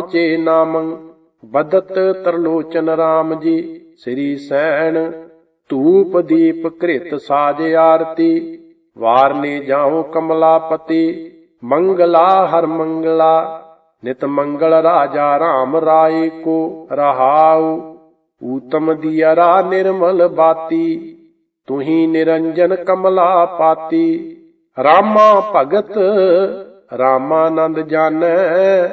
ਚੇ ਨਾਮੰ ਬਦਤ ਤਰਲੋਚਨ RAM ਜੀ। ਸ੍ਰੀ ਸੈਣ, ਧੂਪ ਦੀਪ ਘ੍ਰਿਤ ਸਾਜ ਆਰਤੀ। ਵਾਰਨੇ ਜਾਉ ਕਮਲਾਪਤੀ, ਮੰਗਲਾ ਹਰ ਮੰਗਲਾ। ਨਿਤ ਮੰਗਲ ਰਾਜਾ RAM ਰਾਏ ਕੋ ਰਹਾਉ। ਊਤਮ ਦੀਅਰਾ ਨਿਰਮਲ ਬਾਤੀ, ਤੁਹੀ ਨਿਰੰਜਨ ਕਮਲਾ ਪਾਤੀ। ਰਾਮਾ ਭਗਤ, ਰਾਮਾਨੰਦ ਜਾਣੈ।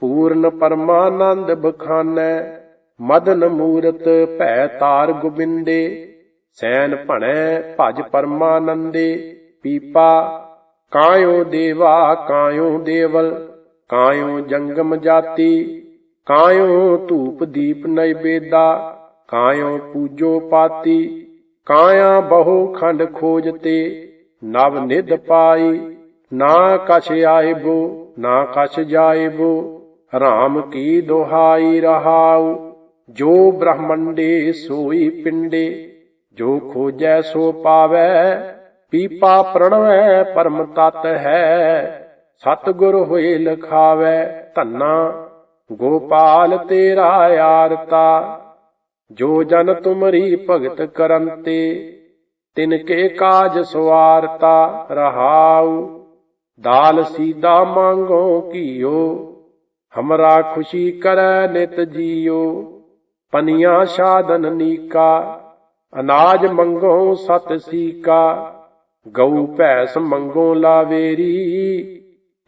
ਪੂਰਨ ਪਰਮਾਨੰਦ ਬਖਾਨੈ, ਮਦਨ ਮੂਰਤ ਭੈ ਤਾਰ ਗੋਬਿੰਦੇ, ਸੈਨ ਭਣੈ ਭਜ ਪਰਮਾਨੰਦੇ, ਪੀਪਾ ਕਾਇਓ ਦੇਵਾ ਕਾਇਓ ਦੇਵਲ ਕਾਇਓ ਜੰਗਮ ਜਾਤੀ ਕਾਇਓ ਧੂਪ ਦੀਪ ਨੈਵੇਦਾ ਕਾਇਓ ਪੂਜੋ ਪਾਤੀ, ਕਾਇਆ ਬਹੁ ਖੰਡ ਖੋਜਤੇ, ਨਵ ਨਿਧ ਪਾਈ, ਨਾ ਕਛ ਆਇਬੋ, ਨਾ ਕਛ ਜਾਇਬੋ। ਰਾਮ ਕੀ ਦੁਹਾਈ ਰਹਾਉ, ਜੋ ਬ੍ਰਹਮੰਡੇ ਸੋਈ ਪਿੰਡੇ, ਜੋ ਖੋਜੈ ਸੋ ਪਾਵੈ, ਪੀਪਾ ਪ੍ਰਣਵੈ, ਪਰਮ ਤਤ ਹੈ, ਸਤਿਗੁਰ ਹੋਏ ਲਖਾਵੈ ਧੰਨਾ, ਗੋਪਾਲ ਤੇਰਾ ਆਰਤਾ, ਜੋ ਜਨ ਤੁਮਰੀ ਭਗਤ ਕਰੰਤੇ, ਤਿਨ ਕੇ ਕਾਜ ਸਵਾਰਤਾ ਰਹਾਉ, ਦਾਲ ਸੀਦਾ ਮੰਗੋ ਕੀਓ ਹਮਰਾ ਖੁਸ਼ੀ ਕਰੈ ਨਿਤ ਜੀਓ ਪਨੀਆਂ ਸਾਧਨ ਨੀਕਾ ਅਨਾਜ ਮੰਗੋ ਸਤ ਸੀਕਾ ਗਊ ਭੈਸ ਮੰਗੋ ਲਾਵੇਰੀ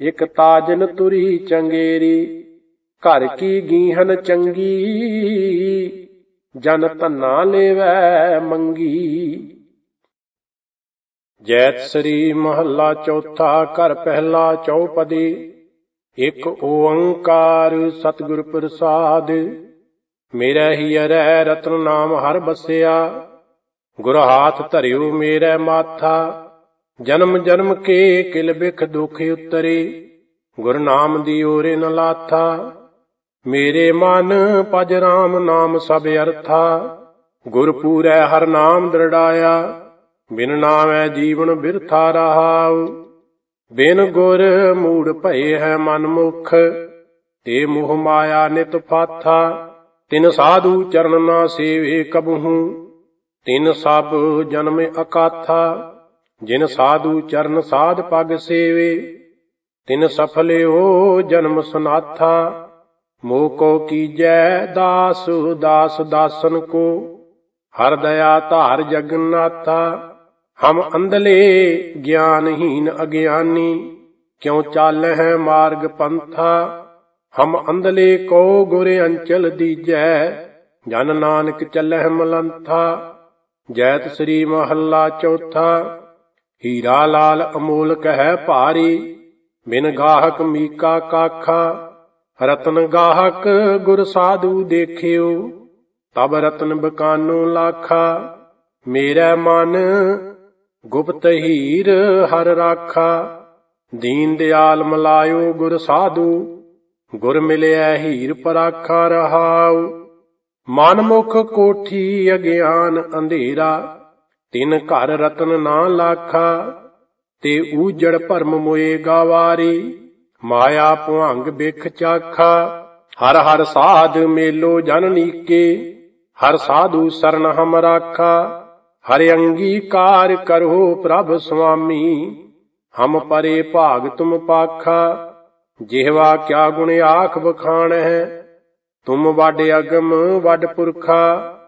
ਇਕ ਤਾਜਨ ਤੁਰੀ ਚੰਗੇਰੀ ਘਰ ਕੀ ਗੀਹਨ ਚੰਗੀ ਜਨ ਧੰਨਾ ਲੇਵੈ ਮੰਗੀ ਜੈਤ ਸ੍ਰੀ ਮਹੱਲਾ ਚੌਥਾ ਘਰ ਪਹਿਲਾ ਚੌਪਦੀ ਇਕ ਓੰਕਾਰ ਸਤਿਗੁਰ ਪ੍ਰਸਾਦ, ਮੇਰਾ ਹੀ ਅਰੈ ਰਤਨ ਨਾਮ ਹਰ ਬਸਿਆ। ਗੁਰ ਹਾਥ ਧਰਿਓ ਮੇਰੇ ਮਾਥਾ, ਜਨਮ ਜਨਮ ਕੇ ਕਿਲ ਬਿਖ ਦੁਖ ਉਤਰੇ। ਗੁਰ ਨਾਮ ਦੀ ਓਰੇ ਨ ਲਾਥਾ, ਮੇਰੇ ਮਨ ਪਜ ਰਾਮ ਨਾਮ ਸਭ ਅਰਥਾ। ਗੁਰ ਪੂਰੈ ਹਰ ਨਾਮ ਦ੍ਰਿੜਾਇਆ, ਬਿਨ ਨਾਮੈ ਜੀਵਨ ਬਿਰਥਾ ਰਹਾਉ। ਬਿਨ ਗੁਰ ਮੂੜ ਭਏ ਹੈ ਮਨ ਮੁਖ, ਤੇ ਮੋਹ ਮਾਇਆ ਨਿਤ ਫਾਥਾ ਤਿਨ ਸਾਧੂ ਚਰਨ ਨਾ ਸੇਵੇ ਕਬਹੂ, ਤਿਨ ਸਭ ਜਨਮ ਅਕਾਥਾ, ਜਿਨ ਸਾਧੂ ਚਰਨ ਸਾਧ ਪਗ ਸੇਵੇ, ਤਿਨ ਸਫਲਿਓ ਜਨਮ ਸੁਨਾਥਾ, ਮੋਹ ਕੋ ਕੀਜੈ ਦਾਸ ਦਾਸ ਦਾਸਨ ਕੋ, ਹਰ ਦਇਆ ਧਾਰ ਜਗਨਾਥਾ ਹਮ ਅੰਧਲੇ ਗਿਆਨਹੀਨ ਅਗਿਆਨੀ, ਕਿਉ ਚਾਲ ਮਾਰਗ ਪੰਥਾ? ਹਮ ਅੰਧਲੇ ਕੋ ਗੁਰ ਅੰਚਲ ਦੀਜੈ, ਜਨ ਨਾਨਕ ਚੱਲਹਿ ਮਲੰਥਾ। ਜੈਤ ਸ੍ਰੀ ਮਹੱਲਾ ਚੌਥਾ, ਹੀਰਾ ਲਾਲ ਅਮੋਲਕ ਹੈ ਭਾਰੀ, ਬਿਨ ਗਾਹਕ ਮੀਕਾ ਕਾਖਾ। ਰਤਨ ਗਾਹਕ ਗੁਰ ਸਾਧੂ ਦੇਖਿਓ, ਤਬ ਰਤਨ ਬਕਾਨੋ ਲਾਖਾ। ਮੇਰਾ ਮਨ ਗੁਪਤ ਹੀਰ ਹਰ ਰਾਖਾ, ਦੀਨ ਦਿਆਲ ਮਲਾਇਓ ਗੁਰ ਸਾਧੂ, ਗੁਰ ਮਿਲਿਆ ਹੀਰ ਪਰਾਖਾ ਰਹਾਉ। ਮਨਮੁਖ ਕੋਠੀ ਅਗਿਆਨ ਅੰਧੇਰਾ, ਤਿਨ ਘਰ ਰਤਨ ਨਾ ਲਾਖਾ, ਤੇ ਊਜੜ ਭਰਮ ਮੋਏ ਗਾਵਾਰੀ, ਮਾਇਆ ਭੁੰਗ ਬਿਖ ਚਾਖਾ। ਹਰ ਹਰ ਸਾਧ ਮੇਲੋ ਜਨ ਨੀਕੇ, ਹਰ ਸਾਧੂ ਸਰਨ ਹਮ ਰਾਖਾ। ਹਰਿ ਅੰਗੀਕਾਰ ਕਰੋ ਪ੍ਰਭ ਸੁਆਮੀ ਹਮ ਪਰੇ ਭਾਗ ਤੁਮ ਪਾਖਾ, ਜਿਹਵਾ ਕਿਆ ਗੁਣ ਆਖ ਬਖਾਣ ਹੈ ਤੁਮ ਵੱਡ ਅਗਮ ਵੱਡ ਪੁਰਖਾ,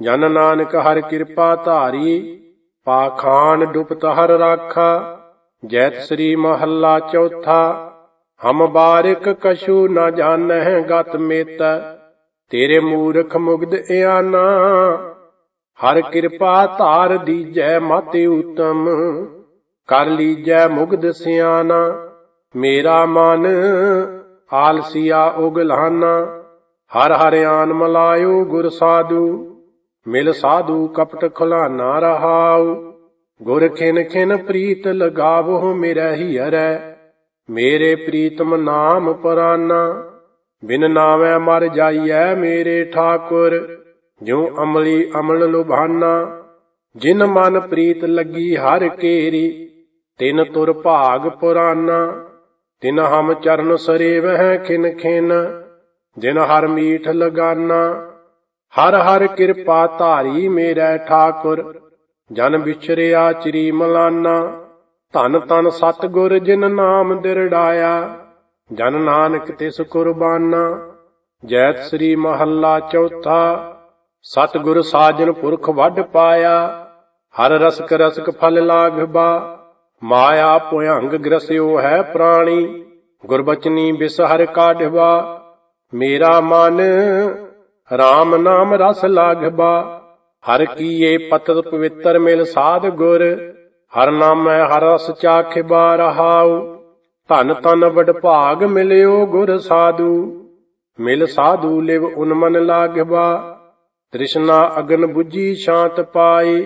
ਜਨ ਨਾਨਕ ਹਰ ਕਿਰਪਾ ਧਾਰੀ, ਪਾਖਾਨ ਡੁਪਤ ਹਰ ਰਾਖਾ, ਜੈਤ ਸ੍ਰੀ ਮਹੱਲਾ ਚੌਥਾ, ਹਮ ਬਾਰਿਕ ਕਛੂ ਨ ਜਾਣਹਿ ਗਤ ਮੇਤ, ਤੇਰੇ ਮੂਰਖ ਮੁਗਦ ਇਆਨਾ ਹਰ ਕਿਰਪਾ ਧਾਰ ਦੀਜੈ ਮਾਤੇ ਉਤਮ, ਕਰ ਲੀਜੈ ਮੁਗਦ ਸਿਆਣਾ, ਮੇਰਾ ਮਨ ਆਲਸੀਆ ਉਗਲਾਨਾ, ਹਰ ਹਰ ਮਲਾਇਓ ਗੁਰ ਸਾਧੂ, ਮਿਲ ਸਾਧੂ ਕਪਟ ਖੁਲਾਨਾ ਰਹਾਉ, ਗੁਰ ਖਿਨ ਖਿਨ ਪ੍ਰੀਤ ਲਗਾਵੋ ਮੇਰਾ ਹੀ ਹਰੈ, ਮੇਰੇ ਪ੍ਰੀਤਮ ਨਾਮ ਪਰਾਨਾ, ਬਿਨ ਨਾਮੈ ਮਰ ਜਾਈਐ ਮੇਰੇ ਠਾਕੁਰ ਜਿਉ ਅਮਲੀ ਅਮਲ ਲੁਭਾਨਾ ਜਿਨ ਮਨ ਪ੍ਰੀਤ ਲੱਗੀ ਹਰ ਕੇਰੀ, ਤਿਨ ਤੁਰ ਭਾਗ ਪੁਰਾਨਾ, ਤਿਨ ਹਮ ਚਰਨ ਸਰੇਵਹਿ ਖਿਨ ਖਿਨ, ਜਿਨ ਹਰ ਮੀਠ ਲਗਾਨਾ। ਹਰ ਹਰ ਕਿਰਪਾ ਧਾਰੀ ਮੇਰੇ ਠਾਕੁਰ, ਜਨ ਵਿਚਰਿਆ ਚਰੀ ਮਲਾਨਾ। ਧਨ ਤਨ ਸਤਗੁਰ ਜਿਨ ਨਾਮ ਦਿਰੜਾਇਆ, ਜਨ ਨਾਨਕ ਤਿਸ ਕੁਰਬਾਨਾ। ਜੈਤ ਸ੍ਰੀ ਮਹੱਲਾ ਚੌਥਾ ਸਤਗੁਰ ਸਾਜਨ ਪੁਰਖ ਵੱਢ ਪਾਇਆ, ਹਰ ਰਸਕ ਰਸਕ ਫਲ ਲਾਗਬਾ ਮਾਇਆ ਭੁਯੰਗ ਗ੍ਰਸਿਓ ਹੈ ਪ੍ਰਾਣੀ, ਗੁਰਬਚਨੀ ਬਿਸਹਰ ਕਾਢਵਾ ਮੇਰਾ ਮਨ RAM ਨਾਮ ਰਸ ਲਾਗਬਾ ਹਰ ਕੀਏ ਪਤਤ ਪਵਿੱਤਰ ਮਿਲ ਸਾਧ ਗੁਰ, ਹਰ ਨਾਮੈ ਹਰ ਰਸ ਚਾਖਿਬਾ ਰਹਾਉ। ਧਨ ਤਨ ਵਡ ਭਾਗ ਮਿਲਿਓ ਗੁਰ ਸਾਧੂ, ਮਿਲ ਸਾਧੂ ਲਿਵ ਉਨਮਨ ਲਾਗਬਾ ਤ੍ਰਿਸ਼ਨਾ ਅਗਨ 부ਜੀ ਸ਼ਾਂਤ ਪਾਏ,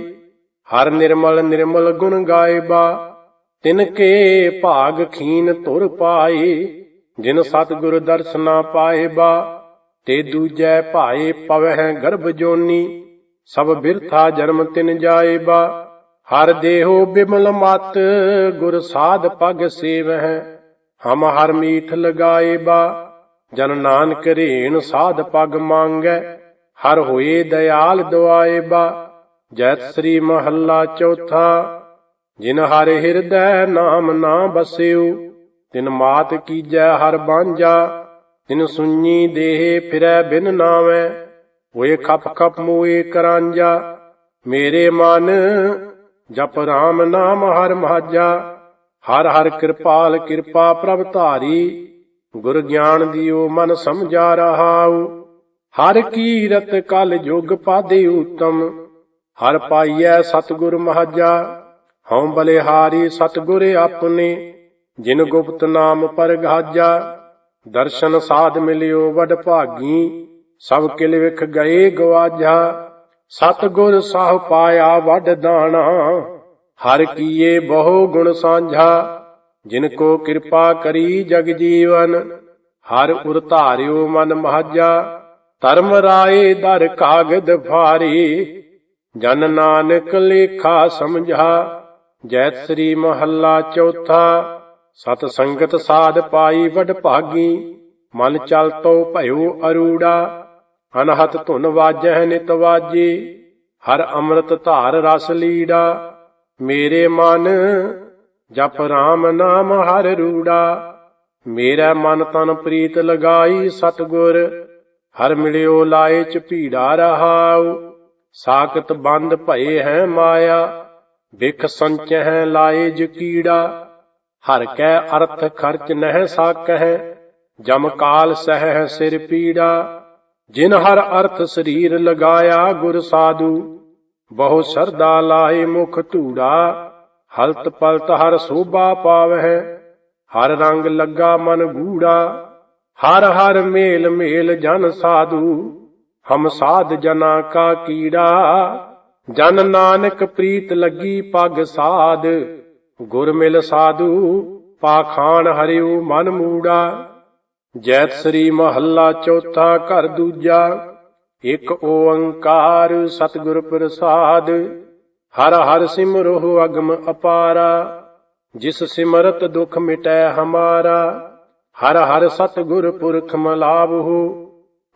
ਹਰ ਨਿਰਮਲ ਨਿਰਮਲ ਗੁਣ ਗਾਇਬਾ, ਤਿਨ ਕੇ ਭਾਗ ਖੀਨ ਤੁਰ ਪਾਈ ਜਿਨ ਸਤਿਗੁਰ ਦਰਸ਼ਨਾ ਪਾਏਬਾ ਤੇ ਦੂਜੈ ਭਾਏ ਪਵਹਿ ਗਰਭ ਜੋਨੀ, ਸਭ ਬਿਰਥਾ ਜਨਮ ਤਿਨ ਜਾਏਬਾ ਹਰ ਦੇਹੋ ਬਿਮਲ ਮਤ, ਗੁਰ ਸਾਧ ਪਗ ਸੇਵਹਿ, ਹਮ ਹਰ ਮੀਠ ਲਗਾਏਬਾ ਜਨ ਨਾਨਕ ਰੇਣ ਸਾਧ ਪਗ ਮੰਗੈ ਹਰ ਹੋਏ ਦਇਆਲ ਦੁਆਏਬਾ ਜੈਤ ਸ੍ਰੀ ਮਹੱਲਾ ਚੌਥਾ। ਜਿਨ ਹਰ ਹਿਰਦੈ ਨਾਮ ਨਾ ਬਸਿਓ ਤਿਨ ਮਾਤ ਕੀਜੈ ਹਰ ਬਾਂਝਾ। ਤਿਨ ਸੁਣੀ ਦੇਹ ਫਿਰੈ ਬਿਨ ਨਾਵੈ ਹੋਏ ਖਪ ਖਪ ਮੋਏ ਕਰਾਂਜਾ। ਮੇਰੇ ਮਨ ਜਪ ਰਾਮ ਨਾਮ ਹਰ ਮਹਾਜਾ ਹਰ ਹਰ ਕਿਰਪਾਲ ਕਿਰਪਾ ਪ੍ਰਭ ਧਾਰੀ। ਗੁਰ ਗਿਆਨ ਦਿਓ ਮਨ ਸਮਝਾ ਰਹਾਉ। ਹਰ ਕੀਰਤ ਕਲ ਜੁਗ ਪਾਦੇ ਉਤਮ, ਹਰ ਪਾਈਐ ਸਤਗੁਰ ਮਹਾਜਾ, ਹਉ ਬਲਿਹਾਰੀ ਸਤਗੁਰ ਆਪਣੇ, ਜਿਨ ਗੁਪਤ ਨਾਮ ਪਰਗਾਜਾ, ਦਰਸ਼ਨ ਸਾਧ ਮਿਲਿਓ ਵਡ ਭਾਗੀ, ਸਭ ਕਿਲ ਵਿਖ ਗਏ ਗਵਾਜਾ, ਸਤਗੁਰ ਸਾਹ ਪਾਇਆ ਵਡ ਦਾਣਾ, ਹਰ ਕੀਏ ਬਹੁ ਗੁਣ ਸਾਂਝਾ, ਜਿਨ ਕੋ ਕਿਰਪਾ ਕਰੀ ਜਗ ਜੀਵਨ, ਹਰ ਉਰ ਧਾਰਿਓ ਮਨ ਮਹਾਜਾ ਧਰਮ ਰਾਏ ਦਰ ਕਾਗਦ ਫਾਰੀ ਜਨ ਨਾਨਕ ਲੇਖਾ ਸਮਝਾ ਜੈਤ ਸ੍ਰੀ ਮਹੱਲਾ ਚੌਥਾ, ਸਤ ਸੰਗਤ ਸਾਧ ਪਾਈ ਵਡ ਭਾਗੀ ਮਨ ਚਲ ਤੋ ਭਇਓ ਅਰੂੜਾ, ਅਨਹਤ ਧੁਨ ਵਾਜੈ ਨਿਤ ਵਾਜੀ, ਹਰ ਅੰਮ੍ਰਿਤ ਧਾਰ ਰਸ ਲੀੜਾ, ਮੇਰੇ ਮਨ ਜਪ ਰਾਮ ਨਾਮ ਹਰ ਰੂੜਾ, ਮੇਰਾ ਮਨ ਤਨ ਪ੍ਰੀਤ ਲਗਾਈ ਸਤਗੁਰ ਹਰ ਮਿਲਿਓ ਲਾਏ ਚ ਭੀੜਾ ਰਹਾਉ, ਸਾਖਤ ਬੰਦ ਭਏ ਹੈ ਮਾਇਆ, ਵਿਖ ਸੰਚਹਿ ਲਾਏ ਜ ਕੀੜਾ। ਹਰ ਕੈ ਅਰਥ ਖਰਚ ਨਹਿ ਸਾਕਹਿ, ਜਮ ਕਾਲ ਸਹਿ ਸਿਰ ਪੀੜਾ। ਜਿਨ ਹਰ ਅਰਥ ਸਰੀਰ ਲਗਾਇਆ ਗੁਰ ਸਾਧੂ, ਬਹੁ ਸਰਦਾ ਲਾਏ ਮੁਖ ਧੂੜਾ। ਹਲਤ ਪਲਤ ਹਰ ਸੋਭਾ ਪਾਵਹਿ, ਹਰ ਰੰਗ ਲੱਗਾ ਮਨ ਗੂੜਾ। ਹਰ ਹਰ ਮੇਲ ਮੇਲ ਜਨ ਸਾਧੂ, ਹਮ ਸਾਧ ਜਨਾ ਕਾ ਕੀੜਾ। ਜਨ ਨਾਨਕ ਪ੍ਰੀਤ ਲੱਗੀ ਪਗ ਸਾਧ, ਗੁਰ ਮਿਲ ਸਾਧੂ, ਪਾਖਾਨ ਹਰਿਓ ਮਨ ਮੂੜਾ। ਜੈਤ ਸ੍ਰੀ ਮਹੱਲਾ ਚੌਥਾ ਘਰ ਦੂਜਾ, ਇੱਕ ਓੰਕਾਰ ਸਤਿਗੁਰ ਪ੍ਰਸਾਦ। ਹਰ ਹਰ ਸਿਮਰੋ ਅਗਮ ਅਪਾਰਾ, ਜਿਸ ਸਿਮਰਤ ਦੁਖ ਮਿਟੈ ਹਮਾਰਾ। ਹਰ ਹਰ ਸਤਿਗੁਰ ਪੁਰਖ ਮਲਾਵਹੁ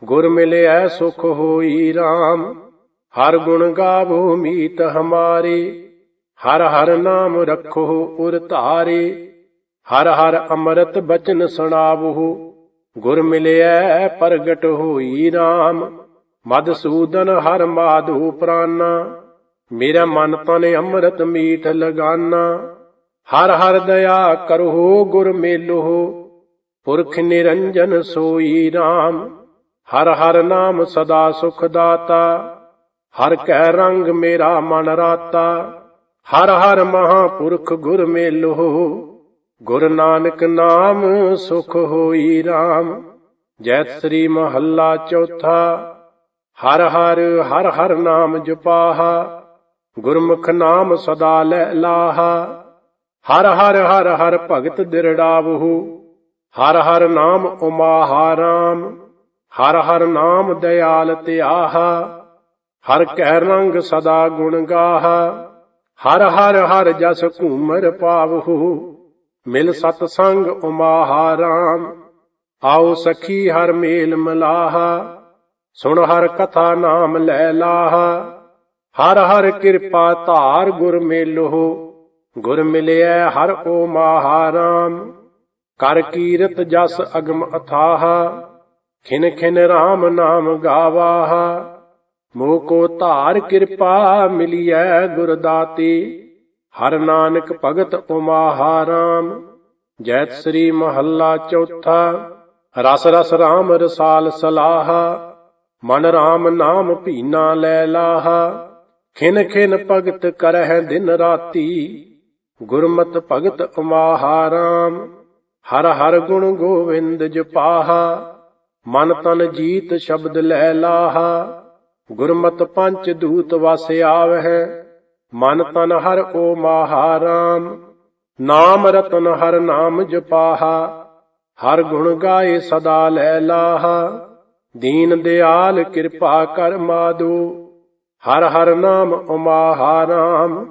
ਗੁਰ ਮਿਲਿਆ ਸੁਖ ਹੋਈ RAM ਹਰ ਗੁਣ ਗਾਵੋ ਮੀਤ ਹਮਾਰੇ, ਹਰ ਹਰ ਨਾਮ ਰਖੋ ਉਰ ਧਾਰੇ। ਹਰ ਹਰ ਅੰਮ੍ਰਿਤ ਬਚਨ ਸੁਣਾਵੋ, ਗੁਰ ਮਿਲਿਆ ਪ੍ਰਗਟ ਹੋਈ RAM ਮਦਸੂਦਨ ਹਰ ਮਾਧੂ ਪ੍ਰਾਨਾ, ਮੇਰਾ ਮਨ ਤਨ ਅੰਮ੍ਰਿਤ ਮੀਠ ਲਗਾਨਾ। ਹਰ ਹਰ ਦਇਆ ਕਰੋ ਗੁਰ ਮੇਲੋ ਪੁਰਖ ਨਿਰੰਜਨ ਸੋਈ RAM ਹਰ ਹਰ ਨਾਮ ਸਦਾ ਸੁਖ ਦਾਤਾ ਹਰ ਕੈ ਰੰਗ ਮੇਰਾ ਮਨ ਰਾਤਾ, ਹਰ ਹਰ ਮਹਾਪੁਰਖ ਗੁਰ ਮੇਲੋ। ਗੁਰ ਨਾਨਕ ਨਾਮ ਸੁਖ ਹੋਈ RAM ਜੈਤ ਸ੍ਰੀ ਮਹੱਲਾ ਚੌਥਾ। ਹਰ ਹਰ ਹਰ ਹਰ ਨਾਮ ਜਪਾਹਾ, ਗੁਰਮੁਖ ਨਾਮ ਸਦਾ ਲੈ ਲਾਹਾ। ਹਰ ਹਰ ਹਰ ਹਰ ਭਗਤ ਦਿਰੜਾਵਹੁ। ਹਰ ਹਰ ਨਾਮ ਉਮਾ ਉਮਾਹਾਰਾਮ, ਹਰ ਹਰ ਨਾਮ ਦਇਆਲ ਧਿਆਹਾ ਹਰ ਕਹਿ ਰੰਗ ਸਦਾ ਗੁਣ ਗਾਹ, ਹਰ ਹਰ ਹਰ ਜਸ ਘੂਮਰ ਪਾਵਹੁ, ਮਿਲ ਸਤ ਸੰਗ ਉਮਾਹਾਰਾਮ, ਆਓ ਸਖੀ ਹਰ ਮੇਲ ਮਲਾਹਾ, ਸੁਣ ਹਰ ਕਥਾ ਨਾਮ ਲੈ ਲਾਹ, ਹਰ ਹਰ ਕਿਰਪਾ ਧਾਰ ਗੁਰ ਮੇਲੋ ਗੁਰ ਮਿਲਿਆ ਹਰ ਓ ਮਹਾਰਾਮ। ਕਰ ਕੀਰਤ ਜਸ ਅਗਮ ਅਥਾਹ, ਖਿਨ ਖਿਨ RAM ਨਾਮ ਗਾਵਾਹ। ਮੋਹ ਕੋ ਧਾਰ ਕਿਰਪਾ ਮਿਲਿਐ ਗੁਰ ਦਾਤੀ ਹਰ ਨਾਨਕ ਭਗਤ ਉਮਾਹਾਰਾਮ ਜੈਤ ਸ੍ਰੀ ਮਹੱਲਾ ਚੌਥਾ, ਰਸ ਰਸ RAM ਰਸਾਲ ਸਲਾਹ। ਮਨ RAM ਨਾਮ ਭੀਨਾ ਲੈ ਲਾਹਾ। ਖਿਨ ਖਿਨ ਭਗਤ ਕਰਹਿ ਦਿਨ ਰਾਤੀ, ਗੁਰਮਤ ਭਗਤ ਉਮਾਹਾਰਾਮ ਹਰ ਹਰ ਗੁਣ ਗੋਵਿੰਦ ਜਪਾਹਾ ਮਨ ਤਨ ਜੀਤ ਸ਼ਬਦ ਲੈ ਲਾਹਾ। ਗੁਰਮਤਿ ਪੰਚ ਦੂਤ ਵਸ ਆਵਹਿ, ਮਨ ਤਨ ਹਰ ਓ ਮਹਾਰਾਮ ਨਾਮ ਰਤਨ ਹਰ ਨਾਮ ਜਪਾਹਾ ਹਰ ਗੁਣ ਗਾਏ ਸਦਾ ਲੈ ਲਾਹਾ। ਦੀਨ ਦਿਆਲ ਕਿਰਪਾ ਕਰ ਮਾਦੋ, ਹਰ ਹਰ ਨਾਮ ਓ ਉਮਾਹਾਰਾਮ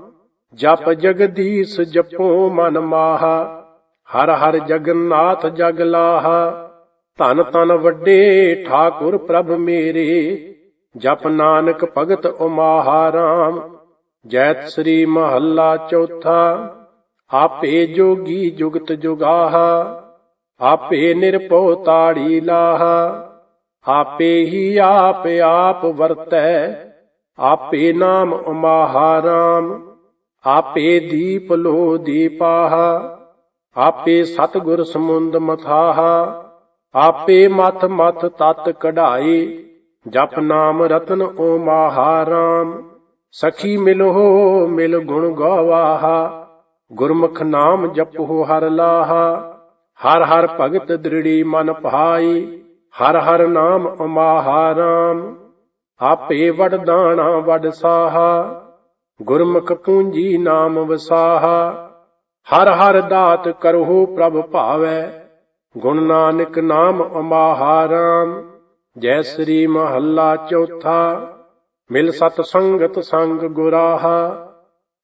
ਜਪ ਜਗਦੀਸ਼ ਜਪੋ ਮਨ ਮਾਹਾ। ਹਰ ਹਰ ਜਗਨਨਾਥ ਜਗ ਲਾਹਾ। ਧਨ ਤਨ ਵੱਡੇ ਠਾਕੁਰ ਪ੍ਰਭ ਮੇਰੇ। ਜਪ ਨਾਨਕ ਭਗਤ ਉਮਾਹਾਰਾਮ ਜੈਤ ਸ੍ਰੀ ਮਹੱਲਾ ਚੌਥਾ। ਆਪੇ ਜੋਗੀ ਜੁਗਤ ਜੁਗਾਹਾ। ਆਪੇ ਨਿਰਭਉ ਤਾੜੀ ਲਾਹਾ। ਆਪੇ ਹੀ ਆਪ ਆਪ ਵਰਤੈ। ਆਪੇ ਨਾਮ ਉਮਾਹਾਰਾਮ ਆਪੇ ਦੀਪ ਲੋ ਦੀਪਾਹਾ। ਆਪੇ ਸਤਗੁਰ ਸਮੁੰਦ ਮਥਾਹਾ, ਆਪੇ ਮਥ ਮਥ ਤਤ ਕਢਾਈ ਜਪ ਨਾਮ ਰਤਨ ਓ ਮਹਾਰਾਮ ਸਖੀ ਮਿਲੋ, ਮਿਲ ਗੁਣ ਗਵਾਹਾ, ਗੁਰਮੁਖ ਨਾਮ ਜਪੋ ਹਰ ਲਾਹਾ, ਹਰ ਹਰ ਭਗਤ ਦ੍ਰਿੜੀ ਮਨ ਭਾਈ ਹਰ ਹਰ ਨਾਮ ਅਮਾਹਾਰਾਮ ਆਪੇ ਵਡਦਾਣਾ ਵਡ ਸਾਹਾ, ਗੁਰਮੁਖ ਪੂੰਜੀ ਨਾਮ ਵਸਾਹਾ ਹਰ ਹਰ ਦਾਤ ਕਰਹੁ ਪ੍ਰਭ ਭਾਵੈ, ਗੁਣ ਨਾਨਕ ਨਾਮ ਅਮਾਹਾਰਾਮ ਜੈ ਸ੍ਰੀ ਮਹੱਲਾ ਚੌਥਾ, ਮਿਲ ਸਤ ਸੰਗਤ ਸੰਗ ਗੁਰਾਹਾ,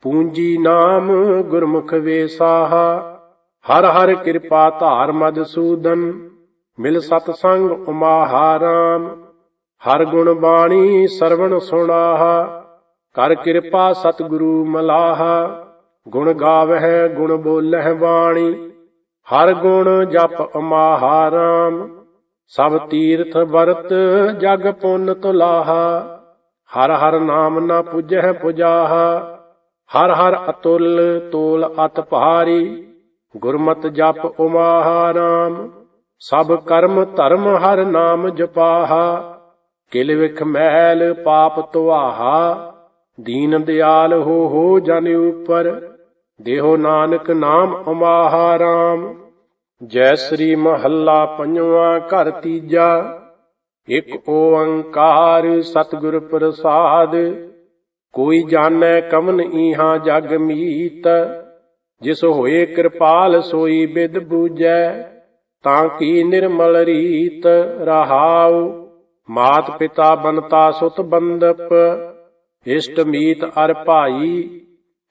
ਪੂੰਜੀ ਨਾਮ ਗੁਰਮੁਖ ਵੇਸਾਹਾ, ਹਰ ਹਰ ਕਿਰਪਾ ਧਾਰ ਮਦਸੂਦਨ ਮਿਲ ਸਤ ਸੰਗ ਉਮਾਹਾਰਾਮ ਹਰ ਗੁਣ ਬਾਣੀ ਸਰਵਣ ਸੁਣਾਹਾ, ਕਰ ਕਿਰਪਾ ਸਤਿਗੁਰੂ ਮਲਾਹਾ। ਗੁਣ ਗਾਵਹਿ, ਗੁਣ ਬੋਲਹਿ ਬਾਣੀ। ਹਰ ਗੁਣ ਜਪ ਅਮਾਹਾਰਾਮ। ਸਭ ਤੀਰਥ ਵਰਤ, ਜਗ ਪੁੰਨ ਤੁਲਾਹਾ। ਹਰ ਹਰ ਨਾਮ ਨਾ ਪੁਜਹਿ ਪੁਜਾਹਾ। ਹਰ ਹਰ ਅਤੁਲ ਤੋਲ ਅਤ ਭਾਰੀ। ਗੁਰਮਤ ਜਪ ਉਮਾਹਾਰਾਮ। ਸਭ ਕਰਮ ਧਰਮ ਹਰ ਨਾਮ ਜਪਾਹਾ। ਕਿਲ ਵਿਖ ਮਹਿਲ ਪਾਪ ਤੁਆਹਾ ਦੀਨ ਦਿਆਲ ਹੋ ਹੋ ਜਨ ਉਪਰ। ਦੇਹੋ ਨਾਨਕ ਨਾਮ ਉਮਾਹਾਰਾਮ ਜੈ ਸ੍ਰੀ ਮਹੱਲਾ ਪੰਜਵਾਂ ਘਰ ਤੀਜਾ, ਇਕ ਓੰਕਾਰ ਸਤਿਗੁਰ ਪ੍ਰਸਾਦ, ਕੋਈ ਜਾਣੈ ਕਮਨ ਈਹਾ ਜਗ ਮੀਤ, ਜਿਸ ਹੋਏ ਕਿਰਪਾਲ ਸੋਈ ਬਿਦ ਬੂਜੈ ਤਾਂ ਕੀ ਨਿਰਮਲ ਰੀਤ ਰਹਾਉ, ਮਾਤ ਪਿਤਾ ਬਨਤਾ ਸੁਤ ਬੰਦਪ, ਇਸ਼ਟ ਮੀਤ ਅਰ ਭਾਈ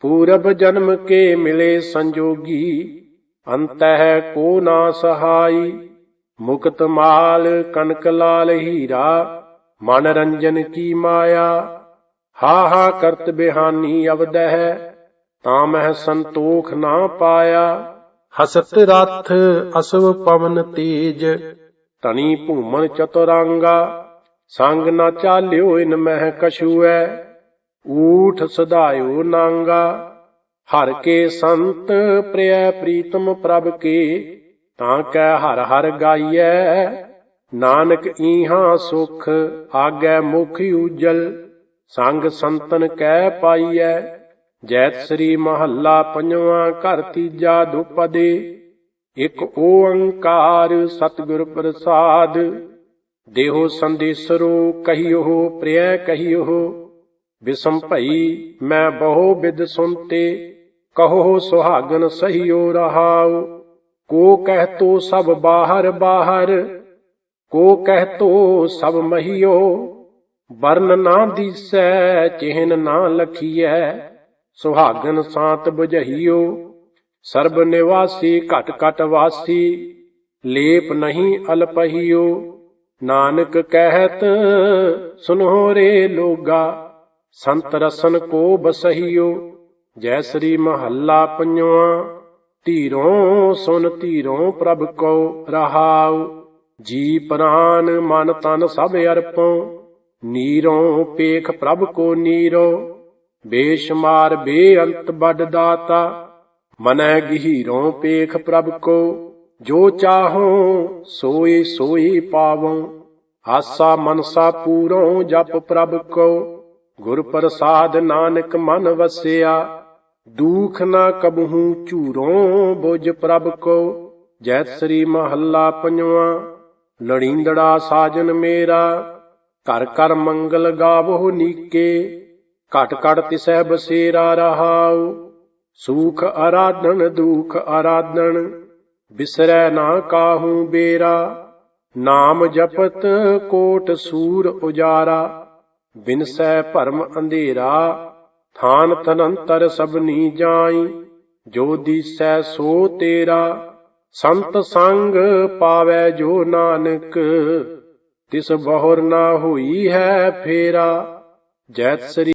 ਪੂਰਬ ਜਨਮ ਕੇ ਮਿਲੇ ਸੰਜੋਗੀ ਅੰਤਹਿ ਕੋ ਨਾ ਸਹਾਈ ਮੁਕਤ ਮਾਲ ਕਨਕ ਲਾਲ ਹੀਰਾ ਮਨ ਰੰਜਨ ਕੀ ਮਾਇਆ ਹਾ ਹਾ ਕਰਤ ਬਿਹਾਨੀ ਅਵਦਹਿ ਤਾਂ ਮਹਿ ਸੰਤੋਖ ਨਾ ਪਾਇਆ। ਹਸਤ ਰਥ ਅਸਵ ਪਵਨ ਤੇਜ ਤਣੀ ਭੂਮਨ ਚਤੁਰਾਂਗਾ ਸੰਗ ਨਾ ਚਾਲਿਓ ਇਨ ਮਹਿ ਕਛੂਐ। ਊਠ ਸਦਾਇਓ ਨਾਂਗਾ, ਹਰ ਕੇ ਸੰਤ ਪ੍ਰਿਯ ਪ੍ਰੀਤਮ ਪ੍ਰਭ ਕੇ, ਤਾਂ ਕੈ ਹਰ ਹਰ ਗਾਈਐ, ਨਾਨਕ ਈਹਾਂ ਸੁਖ, ਆਗੈ ਮੁਖ ਉਜਲ, ਸੰਗ ਸੰਤਨ ਕੈ ਪਾਈਐ, ਜੈਤ ਸ੍ਰੀ ਮਹੱਲਾ ਪੰਜਵਾਂ ਘਰ ਤੀਜਾ ਦੁਪਦੇ, ਇਕ ਓੰਕਾਰ ਸਤਿਗੁਰ ਪ੍ਰਸਾਦ, ਦੇਹੋ ਸੰਦੇਸਰੋ ਕਹੀਓ, ਪ੍ਰਿਯ ਕਹੀਓ। ਬਿਸਮ ਭਈ, ਮੈਂ ਬਹੁ ਬਿਦ ਸੁਨਤੇ, ਕਹੋ ਸੁਹਾਗਨ ਸਹੀਓ ਰਹਾਉ। ਕੋ ਕਹਿ ਤੋ ਸਭ ਬਾਹਰ ਬਾਹਰ, ਕੋ ਕਹਿ ਤੋ ਸਭ ਮਹੀਓ। ਵਰਨ ਨਾ ਦੀਸੈ, ਚਿਹਨ ਨਾ ਲਖੀਐ, ਸੁਹਾਗਨ ਸਾਤ ਬੁਝਹੀਓ ਸਰਬ ਨਿਵਾਸੀ ਘਟ ਘਟ ਵਾਸੀ, ਲੇਪ ਨਹੀਂ ਅਲਪਹੀਓ। ਨਾਨਕ ਕਹਿਤ, ਸੁਨੋ ਰੇ ਲੋਗਾ। ਸੰਤ ਰਸਨ ਕੋ ਬਸਹੀਓ, ਜੈ ਸ੍ਰੀ ਮਹੱਲਾ ਪੰਜਵਾ। ਧੀਰੋਂ ਸੁਨ ਧੀਰੋਂ ਪ੍ਰਭ ਕੋ ਰਹਾਉ, ਜੀ ਪ੍ਰਾਨ ਮਨ ਤਨ ਸਭ ਅਰਪੋ ਨੀਰੋਂ ਪੇਖ ਪ੍ਰਭ ਕੋ ਨੀਰੋ ਬੇਸ਼ਮਾਰ ਬੇਅੰਤ ਬੜ ਦਾਤਾ। ਮਨੈ ਗਹੀਰੋਂ ਪੇਖ ਪ੍ਰਭ ਕੋ, ਜੋ ਚਾਹੋ ਸੋਈ ਸੋਈ ਪਾਵੋ। ਆਸਾ ਮਨਸਾ ਪੂਰੋਂ ਜਪ ਪ੍ਰਭ ਕੋ। ਗੁਰ ਪ੍ਰਸਾਦ ਨਾਨਕ ਮਨ ਵਸਿਆ, ਦੂਖ ਨਾ ਕਬਹੂ ਝੂਰੋਂ ਬੁਝ ਪ੍ਰਭ ਕੋ, ਜੈ ਸ੍ਰੀ ਮਹੱਲਾ ਪੰਜਵਾ, ਲੜੀਂਦੜਾ ਸਾਜਨ ਮੇਰਾ, ਘਰ ਘਰ ਮੰਗਲ ਗਾਵੋ ਨੀਕੇ, ਘਟ ਘਟ ਤਿਸੈ ਬਸੇਰਾ ਰਹਾਉ, ਸੂਖ ਆਰਾਧਨ ਦੁਖ ਆਰਾਧਨ, ਬਿਸਰੈ ਨਾ ਕਾਹੂ ਬੇਰਾ, ਨਾਮ ਜਪਤ ਕੋਟ ਸੂਰ ਉਜਾਰਾ। ਬਿਨਸੈ ਭਰਮ ਅੰਧੇਰਾ, ਥਾਨ ਤਨੰਤਰ ਸਭਨੀ ਜਾਈ, ਜੋ ਦੀਸੈ ਸੋ ਤੇਰਾ, ਸੰਤ ਸੰਗ ਪਾਵੈ ਜੋ ਨਾਨਕ, ਤਿਸ ਬਹੁਰ ਨਾ ਹੋਈ ਹੈ ਫੇਰਾ ਜੈਤ ਸ੍ਰੀ